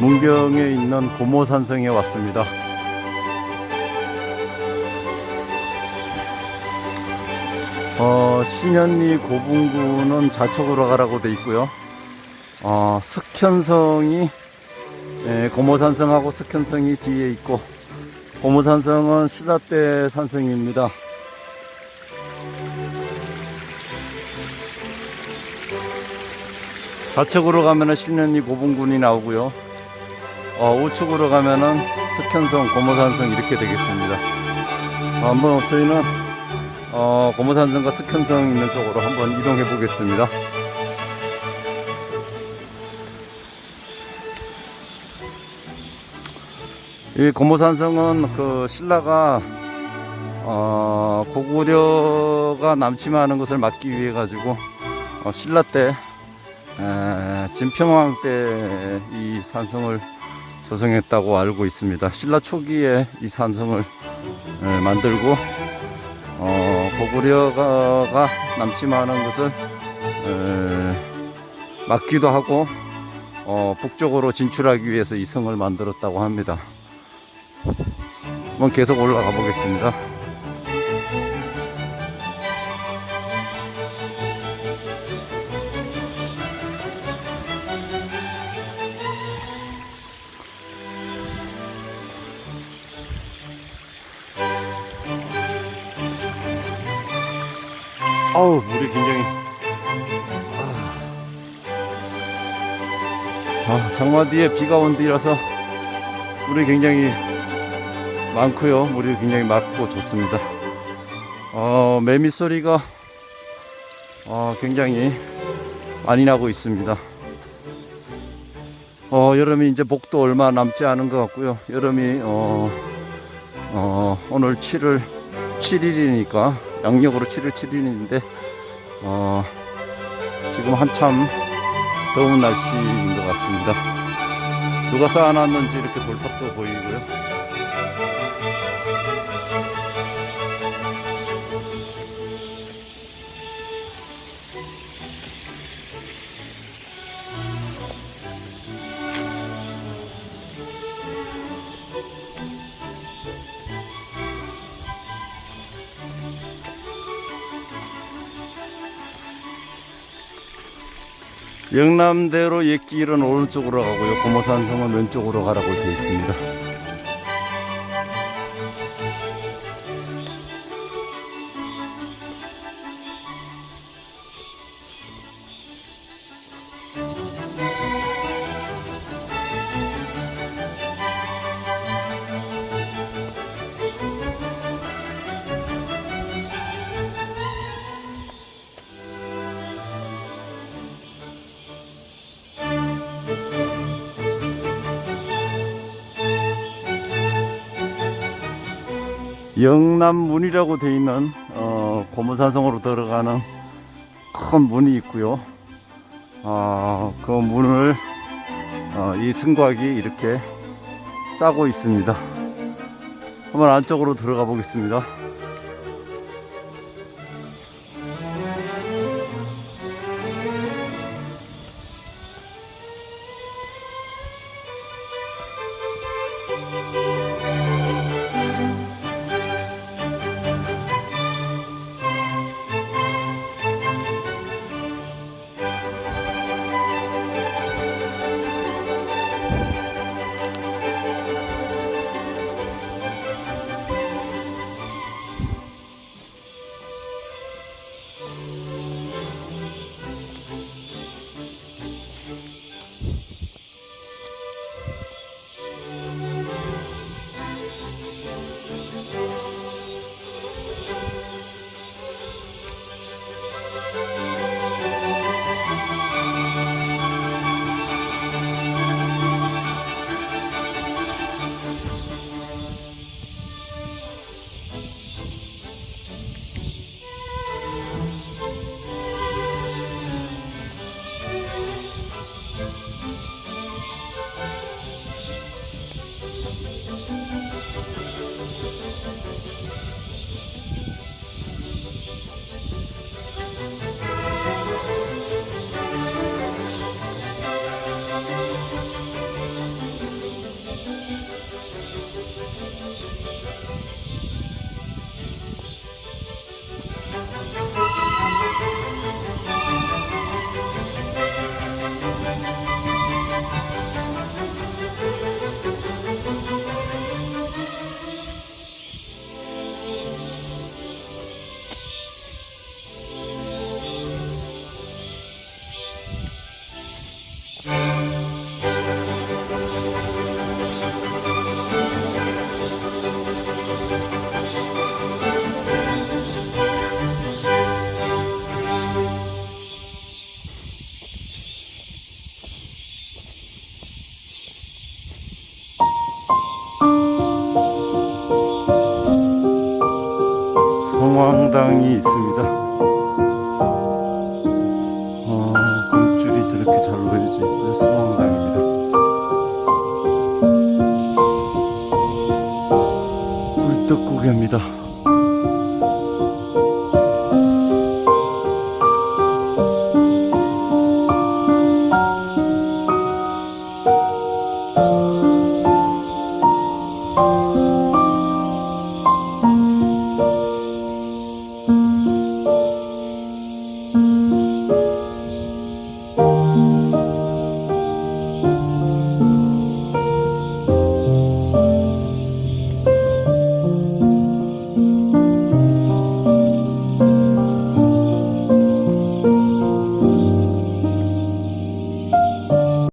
문경에 있는 고모산성에 왔습니다. 어, 신현리 고분구는 좌측으로 가라고 돼 있고요. 어, 석현성이 예, 고모산성하고 석현성이 뒤에 있고 고모산성은 신라때 산성입니다. 좌측으로 가면 은 신현리 고분군이 나오고요. 어, 우측으로 가면은 석현성, 고모산성 이렇게 되겠습니다. 어, 한번 저희는 어, 고모산성과 석현성 있는 쪽으로 한번 이동해 보겠습니다. 이 고모산성은 그 신라가 어, 고구려가 남침하는 것을 막기 위해 가지고 어, 신라 때 에, 진평왕 때 이 산성을 조성했다고 알고 있습니다. 신라 초기에 이 산성을 에, 만들고 어, 고구려가 남침하는 것을 에, 막기도 하고 어, 북쪽으로 진출하기 위해서 이 성을 만들었다고 합니다. 한번 계속 올라가 보겠습니다. 아우 물이 굉장히. 아, 아, 장마 뒤에 비가 온 뒤라서 물이 굉장히 많고요. 물이 굉장히 맑고 좋습니다. 어, 매미 소리가 어, 굉장히 많이 나고 있습니다. 어, 여름이 이제 복도 얼마 남지 않은 것 같고요. 여름이 어, 어, 오늘 7월 7일이니까 양력으로 7월 7일인데 어, 지금 한참 더운 날씨인 것 같습니다. 누가 쌓아놨는지 이렇게 돌탑도 보이고요. 영남대로 옛길은 오른쪽으로 가고요. 고모산성은 왼쪽으로 가라고 되어 있습니다. 영남문이라고 되어 있는 어, 고무산성으로 들어가는 큰 문이 있고요. 어, 그 문을 어, 이 승곽이 이렇게 짜고 있습니다. 한번 안쪽으로 들어가 보겠습니다.